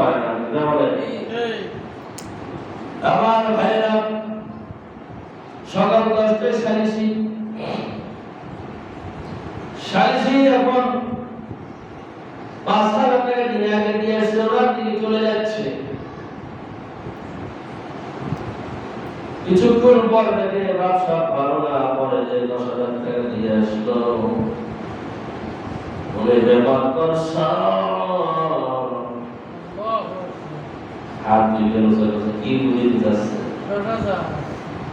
পারে আমার ভাইরা সকাল দশটায় সালিসি। সালিসি এখন পাঁচ হাজার টাকা আগে দিয়ে ওনার চলে যাচ্ছে। কিছুক্ষণ পর দেখে ব্যবসা ভালো না পরে যে দশ হাজার টাকা দিয়ে আসলো। উনি ব্যাপার হাত দিকে কি বুঝে দিতেছে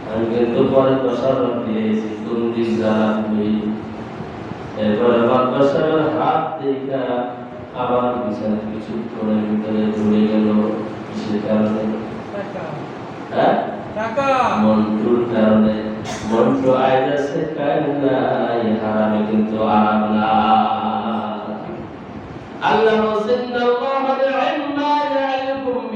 আমি কিন্তু পরে দিয়েছি কোন এরপরে হাত দেখা আবার বিছানা কিছু ভিতরে ঢুকে গেল কিসের কারণে? হ্যাঁ? মন্টুর কারণে। মন্টু কান্নাই হারামে কিন্তু আরাম না আল্লাহ আল্লাহ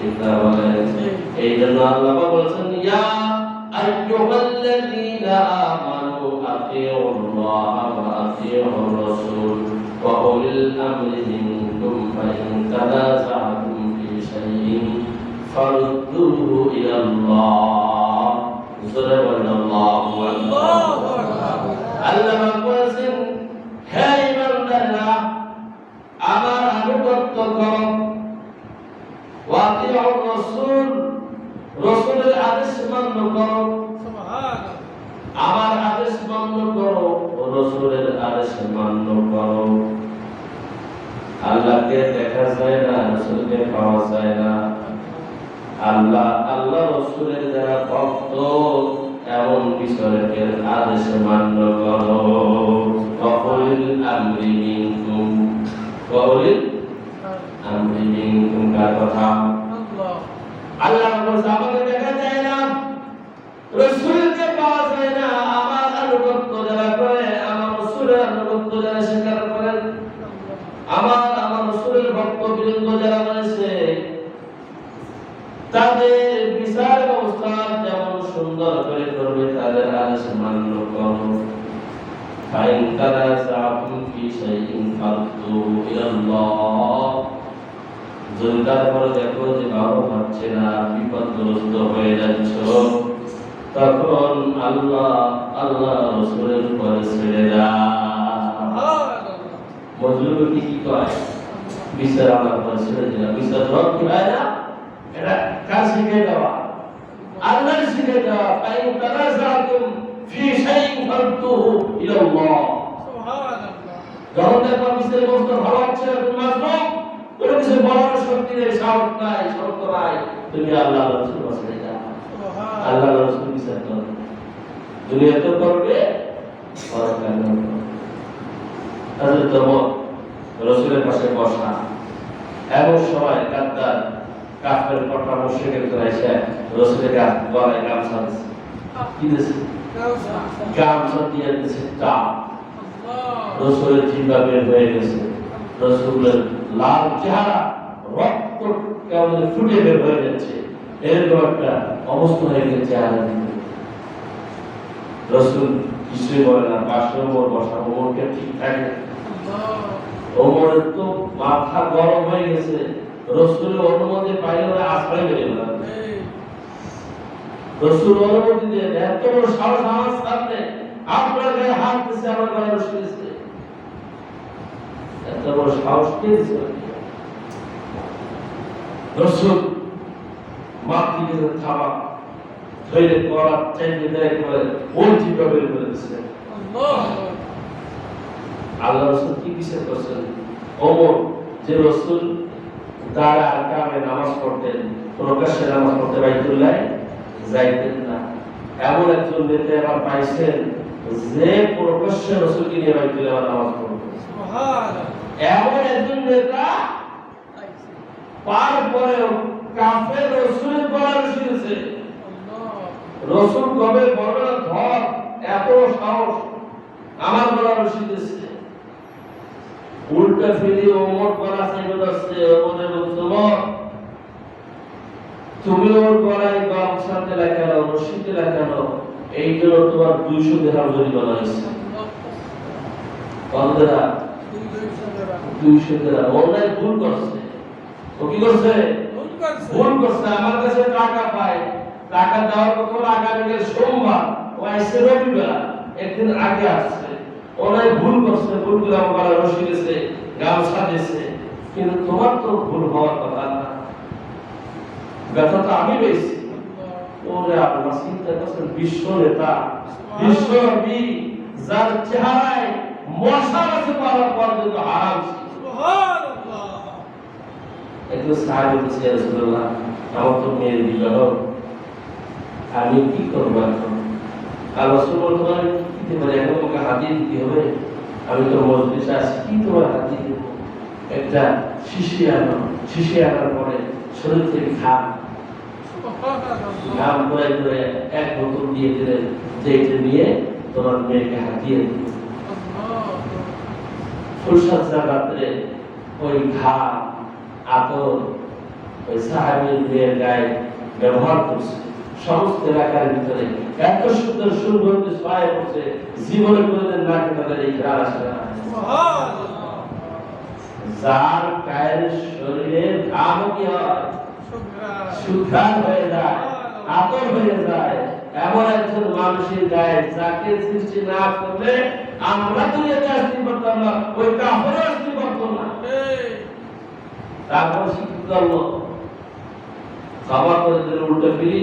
ঠিক না বলে এই জন্য আল্লাহ বলছেন ইয়া আইয়ুহাল্লাযীনা আমানু আতিউল্লাহ ওয়া আতিউর রাসূল ওয়া উলিল আমরি মিনকুম আল্লাহ রাসূলের যারা ভক্ত, এমন বিষয়ের আদেশ মান্য করো। কথা? আল্লাহ আমাকে দেখা যায় না। রসুলকে পাওয়া যায় না। আমার আনুগত্য যারা করে, আমার রসুলের আনুগত্য যারা স্বীকার করেন, আমার আমার রসুলের ভক্ত বিরুদ্ধ যারা রয়েছে তাদের বিচার ব্যবস্থা যেমন সুন্দর করে করবে তাদের আদেশ মান্য করো ফাইন তানাযা'তুম ফি শাইইন ফারদ্দুহু ইলাল্লাহ। যদি তারপরে দেখো যে ভালো হচ্ছে না, বিপদগ্রস্ত হয়ে যাচ্ছ। তখন আল্লাহ আল্লাহ রসুলের উপরে ছেড়ে দাও। মজলুমকে কি কয়? বিচার আমার উপরে ছেড়ে দিলাম। বিচার কি হয় না? এটা কার শিখে দেওয়া? আল্লাহ শিখে দেওয়া। ফাইন তানাযা'তুম ফি শাইইন ফারদ্দুহু ইলাল্লাহ। যখন দেখবা বিচার ব্যবস্থা ভালো হচ্ছে তুমি মাসলুম কোনো কিছু বলার শক্তি নেই সাহস নাই শক্ত নাই। তুমি আল্লাহ রসুল যাও আল্লাহ রসুল বিচার করবে দুনিয়া তো করবে রসুলের পাশে বসা। এমন সময় কাদ্দার কাফের কটা মুশরিকের করে এসে রসুলের গাছ গলায় গামছা দিছে কি দিছে গামছা দিয়ে দিছে চাপ রসুলের জিব্বা বের হয়ে গেছে। রসুলের লাল চেহারা, রক্ত কেমন ফুটে বের হয়ে যাচ্ছে। এরকম একটা অবস্থা হয়ে গেছে চেহারা রসুল কিছুই বলে না পাশে ওমর বসা, ওমরকে ঠিক থাকে। ওমরের তো মাথা গরম হয়ে গেছে। রসুলের অনুমতি পাইলে ওরা আশ্রয় মেরে না রসুল অনুমতি দিয়ে এত বড় সাহস আমার সামনে আপনার গায়ে হাত দিচ্ছে আমার গায়ে রসুল দিচ্ছে এত বড় সাহস কে দিচ্ছে রসুল মাতৃ থামা ধৈর্য করার চাইতে দেয় করে চিন্তা বের করে দিচ্ছে আল্লাহ। রসুল কি বিচার করছেন ওমর যে রসুল তারা কামে নামাজ পড়তেন প্রকাশ্যে নামাজ পড়তে বাইতুল্লাহ যাইতেন না। এমন একজন নেতা আবার পাইছেন যে প্রকাশ্যে রসুলকে নিয়ে বাইতুল্লাহ নামাজ পড়তেন। এমন একজন নেতা পার পরেও কাফের রসুলের রসিয়েছে রসুল কবে ধর এত সাহস আমার গলা রসিয়েছে উল্টা ফিরি ওমর গলা চাইবে যাচ্ছে ওমরে বলছে "ওমর, তুমি ওর গলায় গামছাতে লাগালো রশিতে লাগালো এই জন্য তোমার দুইশো দেহার জরিমানা হয়েছে। দেহা? দুইশো দেহা। অন্যায় ভুল করছে। ও কি করছে? ভুল করছে। আমার কাছে টাকা পায়। টাকা দেওয়ার কথা আগামীকাল সোমবার। ও আসছে রবিবার। একদিন আগে আসছে। ওনাই ভুল করছে ভুল করে আমার রশি গেছে গামছা দিয়েছে কিন্তু তোমার তো ভুল হওয়ার কথা না। ব্যথা তো আমি পেয়েছি। ওরে আল্লাহ চিন্তা করছেন বিশ্ব নেতা বিশ্ব নবী যার চেহারায় মশা আছে পাওয়ার হারাম ছিল। একটু সাহায্য করছি রাসূলুল্লাহ আমার তো মেয়ের বিবাহ আমি কি করব এখন? আর রাসূল বলতে দিতে পারে, এখন তোমাকে হাতিয়ে দিতে হবে। আমি তো মজলিসে আছি, কি তোমার হাতিয়ে দেবো? একটা শিশি আনো, শিশি আনার পরে শরীর থেকে ঘাম ঘাম করে করে এক বোতল দিয়ে দিলেন যে নিয়ে তোমার মেয়েকে হাতিয়ে দিবে। ফুলসজ্জা রাত্রে ওই ঘাম, আতর ওই সাহাবির মেয়ের গায়ে ব্যবহার করছে। সমস্ত এলাকার ভিতরে। এত সুন্দর সুগন্ধ ছড়ায় পড়ছে, জীবনে কোনোদিন নাকে তাদের এই ঘ্রাণ আসে না যার গায়ের শরীরের ঘাম কি হয় হয়ে যায়, আতর হয়ে যায়, এমন একজন মানুষের গায়ে যাকে সৃষ্টি না করলে আমরা দুনিয়াতে আসতে পারতাম না, ওই আসতে না। তারপর শিক্ষিত করে উল্টে ফিরি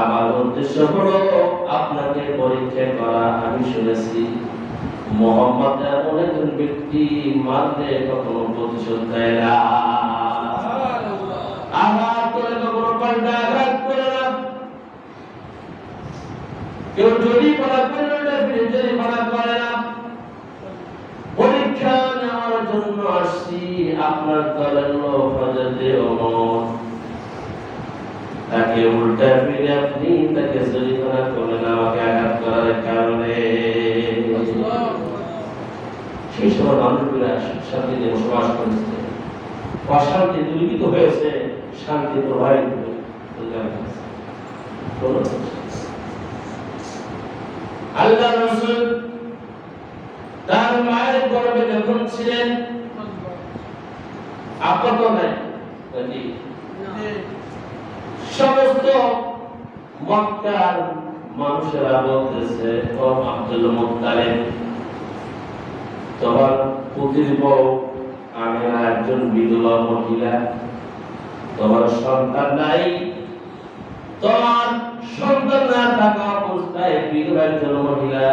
আমার উদ্দেশ্য হলো আপনাকে পরীক্ষা করা। আমি শুনেছি মোহাম্মদ এমন একজন ব্যক্তি মারলে কখনো প্রতিশোধ দেয় না। আঘাত করে কখনো পাল্টা আঘাত করে না। কেউ যদি পড়া করে ওটা ফিরে যদি পড়া করে না। পরীক্ষা নেওয়ার জন্য আসছি আপনার দলের লোক হজরতে ওমর। তাকে উল্টা ফিরে আপনি তাকে জরিমানা করলেন আমাকে আঘাত করার কারণে। সেই সময় মানুষগুলা শান্তিতে বসবাস করেছে। অশান্তি দূরীভূত হয়েছে শান্তি প্রবাহিত হয়েছে। আল্লাহ রসুল তার মায়ের গর্ভে যখন ছিলেন আপাত নাই? সমস্ত মক্কার মানুষেরা বলতেছে আব্দুল মুত্তালিব, তোমার পুতির বউ আমেনা একজন বিধবা মহিলা, তোমার সন্তান নাই। তোমার সন্তান না থাকা অবস্থায় বিধবা একজন মহিলা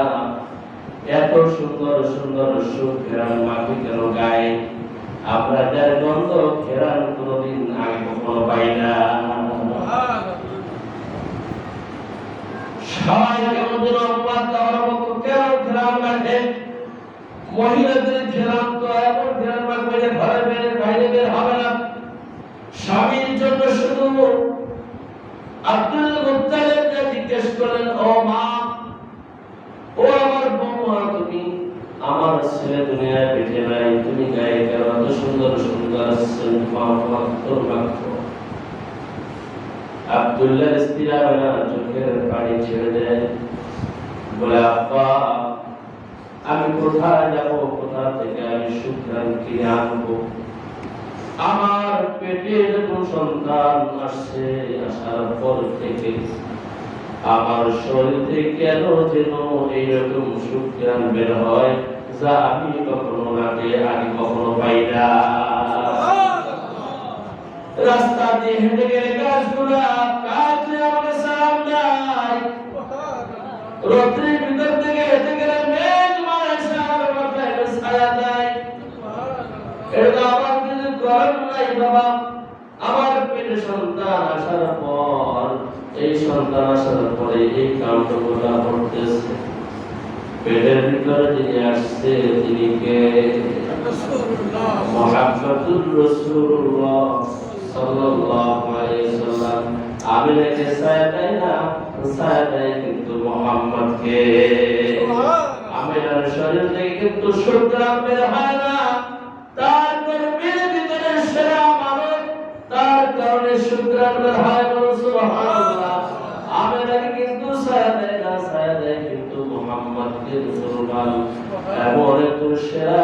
এত সুন্দর সুন্দর সুখ ফেরান মাটি কেন গায়ে? আপনাদের গন্ধ ফেরান কোনোদিন আগে কখনো পাই না। ও আমার বৌমা, তুমি আমার ছেলে দুনিয়ায় বেঁচে নাই, তুমি গায়ে কেন এত সুন্দর সুন্দর আব্দুল্লাহ স্ত্রী আমেনা চোখের পানি ছেড়ে দেয় বলে, আব্বা, আমি কোথায় যাব? কোথা থেকে আমি সুখ্রান কিনে আনব? আমার পেটে যখন সন্তান আসছে আসার পর থেকে আমার শরীর কেন যেন এইরকম সুখ্রান বের হয়, যা আমি কখনো আগে আগে কখনো পাই না। রাস্তা দিয়ে হেঁটে গেলে গাছগুলা আমাকে সালাম রোদ্রের ভিতর থেকে হেঁটে গেলে মেঘ মারে সে আমার মাথায় ছায়া দেয়। এটা আমার কিছু করার নাই বাবা। আমার পেটে সন্তান আসার পর এই সন্তান আসার পরে এই কামটা করতেছে পেটের ভিতরে যিনি আসছে তিনি কে? মোহাম্মদুর রাসূলুল্লাহ। সাল্লাল্লাহু আলাইহি সাল্লাম। আমি নাকি সায়াদাই না সায়াদাই কিন্তু মোহাম্মদকে। আমিনার শরীর থেকে কিন্তু সুগ্রাম বের হয় না। তার গর্ভের ভিতরে সেরা মানব তার কারণে সুগ্রাম বের হয় বলুন সুবহানাল্লাহ। আমিনাকে কিন্তু সায়াদাই না সায়াদাই কিন্তু মোহাম্মদকে মুসলমান এমন একজন সেরা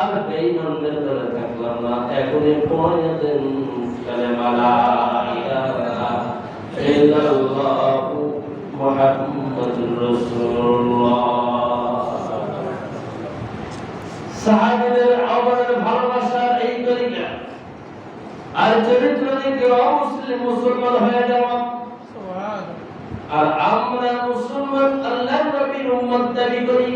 বেঈমানদের দলে থাকলাম না। এখনই পড়ে দেন কালেমা লা ইলাহা ইল্লাল্লাহু মুহাম্মাদুর রাসূলুল্লাহ। সাহাবীদের আমাদের ভালোবাসার এই তরিকা। আর চরিত্র দেখে অমুসলিম মুসলমান হয়ে যাওয়া। আর আমরা মুসলমান আল্লাহ নবীর উম্মত দাবি করি।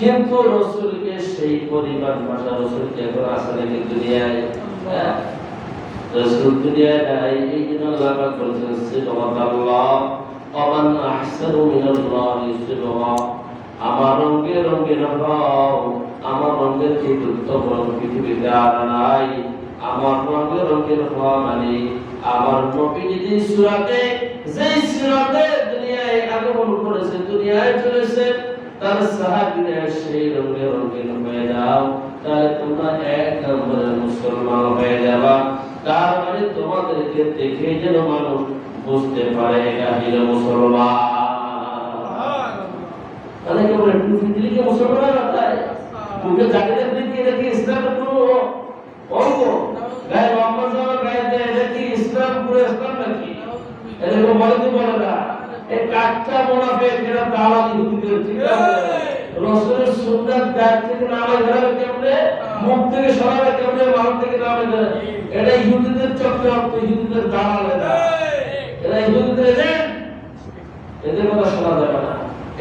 কিন্তু রসুলকে সেই পরিবার ভাষা রসুলকে এখন আসলে কি দুনিয়ায়? হ্যাঁ? রসুল নাই, এই জন্য আল্লাহ পাক আমার রঙে রঙিন হও আমার পৃথিবীতে আর নাই? আমার হওয়া মানে আমার নবী সুরাতে, যেই সুরাতে দুনিয়ায় আগমন করেছে, দুনিয়ায় চলেছে তার সাহাবীরা সেই রঙে রঙিন হয়ে যাও। তাহলে তোমরা এক মুসলমান হয়ে যাবা। তার মানে তোমাদেরকে দেখে যেন মানুষ বুঝতে পারে এটা হলো মুসলমান। মুসলমান হয় নাকি? এরকম বলে বলে না? এই কাঠটা মোনাফে যেটা দাওয়া ইহুদিদের ঠিক রসুলের সুন্নাত গায়ে থেকে নামে ধরাবে কেমনে? মুখ থেকে সরাবে কেমনে? মাথা থেকে নামে ধরে এটা ইহুদিদের চক্রান্ত ইহুদিদের দালাল এটা ইহুদিদের এজেন্ট। এদের কথা শোনা যাবে না।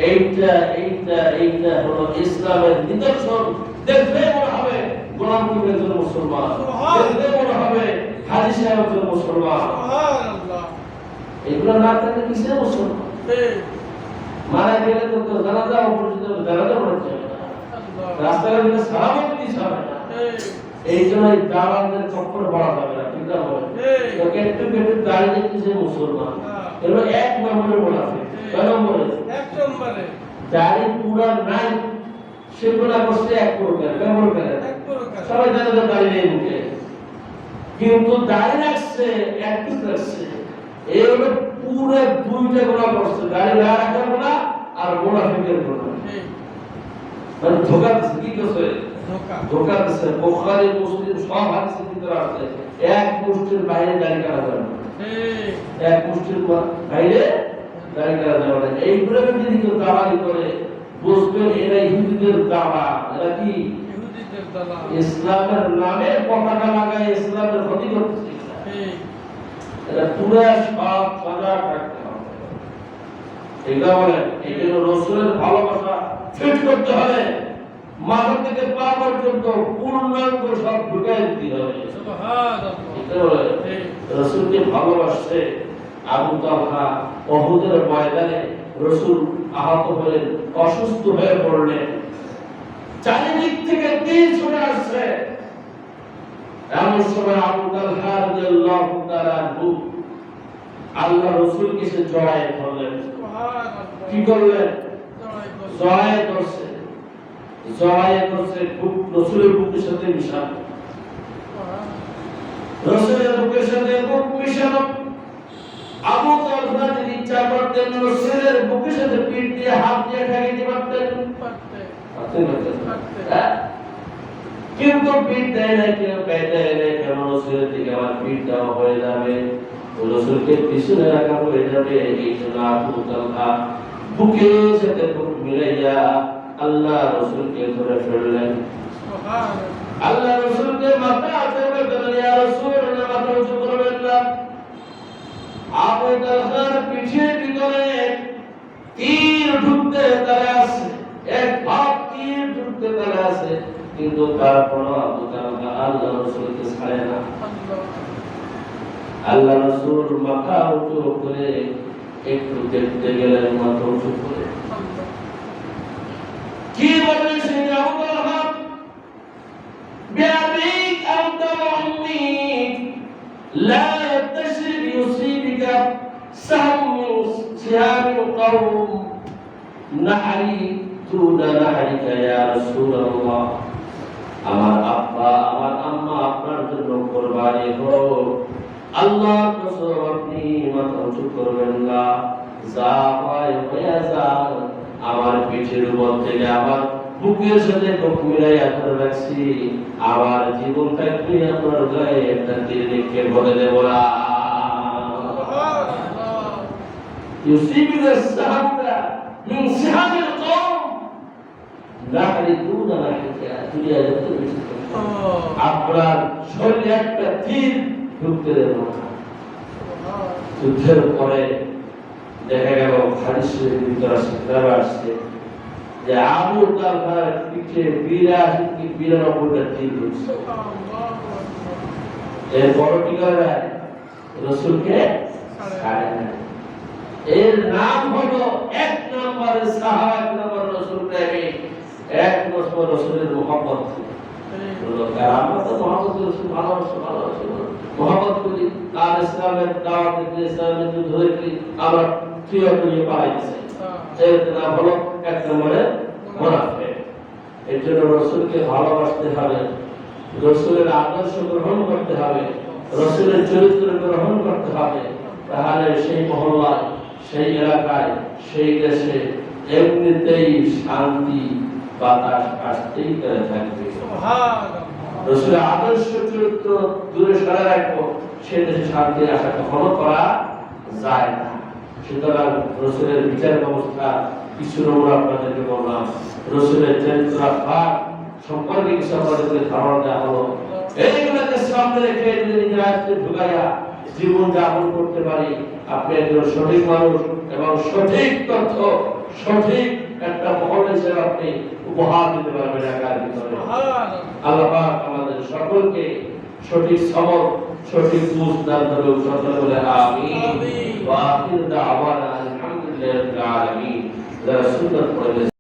এইটা এইটা এইটা হলো ইসলামের নিদর্শন। দেখলে মনে হবে গোলাম কিবের জন্য মুসলমান। দেখলে মনে হবে হাজি সাহেবের জন্য মুসলমান। এগুলো না থাকলে কিসের মুসলমান মারা গেলে তো তো জানাজা অপরিচিত জানাজা পড়ছে রাস্তাঘাটে হবে না। এই জন্য দালালদের চক্করে যাবে না ঠিক না বলে তোকে একটু একটু দাঁড়িয়ে কিসে মুসলমান। এগুলো এক নম্বরে বলা আছে কয় নম্বরে? দাড়ি পুরা নাই সেগুলা করছে এক প্রকার ব্যবহার করে সবাই জানে তো দাড়ি নেই মুখে। কিন্তু দাড়ি রাখছে একটু রাখছে এই হলো পুরো দুইটা করছে না রাখার আর ফেকের মানে ধোকা দিচ্ছে কি করছে? ধোকা। দিচ্ছে বোখারি মুসলিম সব হাদিসের ভিতরে আছে। এক মুষ্টির বাইরে দাড়ি কাটা যাবে না। এক মুষ্টির বাইরে কাটা যাবে না। এইগুলো যদি কেউ দালালি করে বুঝবেন এরা ইহুদিদের দাবা এরা কি? ইসলামের নামে পতাকা লাগায় ইসলামের ক্ষতি করছে। এটা পুরো সব সজাগ রাখতে হবে। এটা বলে এই জন্য রসুলের ভালোবাসা ফিট করতে হবে মাথা থেকে পা পর্যন্ত পূর্ণাঙ্গ সব ঢুকাই দিতে হবে। রসুলকে ভালোবাসছে আবু অহুদের ময়দানে রসুল আহত হলেন অসুস্থ হয়ে পড়লেন। চারিদিক থেকে তীর ছুটে আসছে। এমন সময় আবু তালহা রাদিয়াল্লাহু তাআলা আল্লাহ রসুলকে সে জড়ায় ধরলেন। কি করলেন? জড়ায় ধরছে। জড়ায় ধরছে বুক রসুলের বুকের সাথে মিশাল রসুলের বুকের সাথে বুক মিশানো। আবু তালহা যদি ইচ্ছা করতেন রসুলের বুকের সাথে পিঠ দিয়ে হাত দিয়ে ঠেকাইতে পারতেন। পারতেন। না? হ্যাঁ? কিন্তু পিঠ দেয় না কেউ পেট দেয় না কেন রসুলের দিকে আমার পিঠ দেওয়া হয়ে যাবে? রসুলকে পিছনে রাখা হয়ে যাবে এই জন্য আবু তালহা বুকের সাথে বুক মিলাইয়া আল্লাহ রসুলকে ধরে ফেললেন। আল্লাহ রসুলকে মাথা চেপে ধরে ইয়া রাসূল মাথা উঁচু করবেন না। আবু তালহার পিঠের ভিতরে তীর ঢুকতে তারা আছে এক ভাব তীর ঢুকতে তারা আছে। কিন্তু তারপর আবু তালহা আল্লাহ রসুলকে ছাড়ে না আল্লাহ রসুল মাথা উঁচু করে একটু দেখতে গেলেন মাথা উঁচু করে কি বললেন সেই আবু তালহা بأبيك أنت وأميك لا تشرب يصيبك سهم من سهام القوم نحري دون نحرك يا رسول الله আমার আব্বা আমার আম্মা আপনার জন্য কোরবানি হোক। আল্লাহ কসম আপনি মাথা উঁচু করবেন না। যা হয় হয়ে যা আমার পিঠের উপর থেকে আমার বুকের সাথে বুক আপনার রাখছি আমার জীবন থাকলে আপনার গায়ে একটা তিরিকে নিক্ষে ভরে দেব না। ইউসিবিল সাহাবরা মিন সাহাবিল আপনার শরীরে একটা তীর ঢুকতে দেব যুদ্ধের পরে দেখা গেল ভিতরে শিক্ষার আসছে যে আবু তালহার পিঠে বিরাশি কি বিরানব্বইটা তীর ঢুকছে। এর বড় কি করে রসুলকে ছাড়ে না এর নাম হলো এক নম্বরের সাহাবা এক নম্বর রসুল প্রেমী এক নম্বর রসুলের মোহাম্মত আমরা তো মোহাম্মদ রসুল ভালোবাসি ভালোবাসি মোহাম্মদ করি আর ইসলামের দাওয়াত ইসলামের যুদ্ধ দেখি আমরা প্রিয় করিয়ে পাইছি এর নাম হলো এক নম্বরে মোনাফেক। এর জন্য রসুলকে ভালোবাসতে হবে রসুলের আদর্শ গ্রহণ করতে হবে রসুলের চরিত্র গ্রহণ করতে হবে। তাহলে সেই মহল্লায় সেই এলাকায় সেই দেশে এমনিতেই শান্তি বাতাস আসতেই থাকবে রসুলের আদর্শ চরিত্র দূরে সরে রাখব সে দেশে শান্তি আশা কখনো করা যায় না। সুতরাং রসুলের বিচার ব্যবস্থা কিছু নমুনা আপনাদেরকে বললাম। রসুলের চরিত্র ভাগ সম্পর্কে কিছু আপনাদেরকে ধারণা দেওয়া হলো। এইগুলোকে সামনে রেখে নিজের আয়ত্তে ঢুকাইয়া জীবন যাপন করতে পারি আপনি একজন সঠিক মানুষ এবং সঠিক তথ্য সঠিক একটা মহল হিসেবে আপনি উপহার দিতে পারবেন একার ভিতরে। আল্লাহ আমাদের সকলকে সঠিক সমর সঠিক বুঝ দান করে সকলে বলে আমি। ওয়া আখির দাওয়ানা আলহামদুলিল্লাহি আলামিন। যারা সুন্দর পড়ে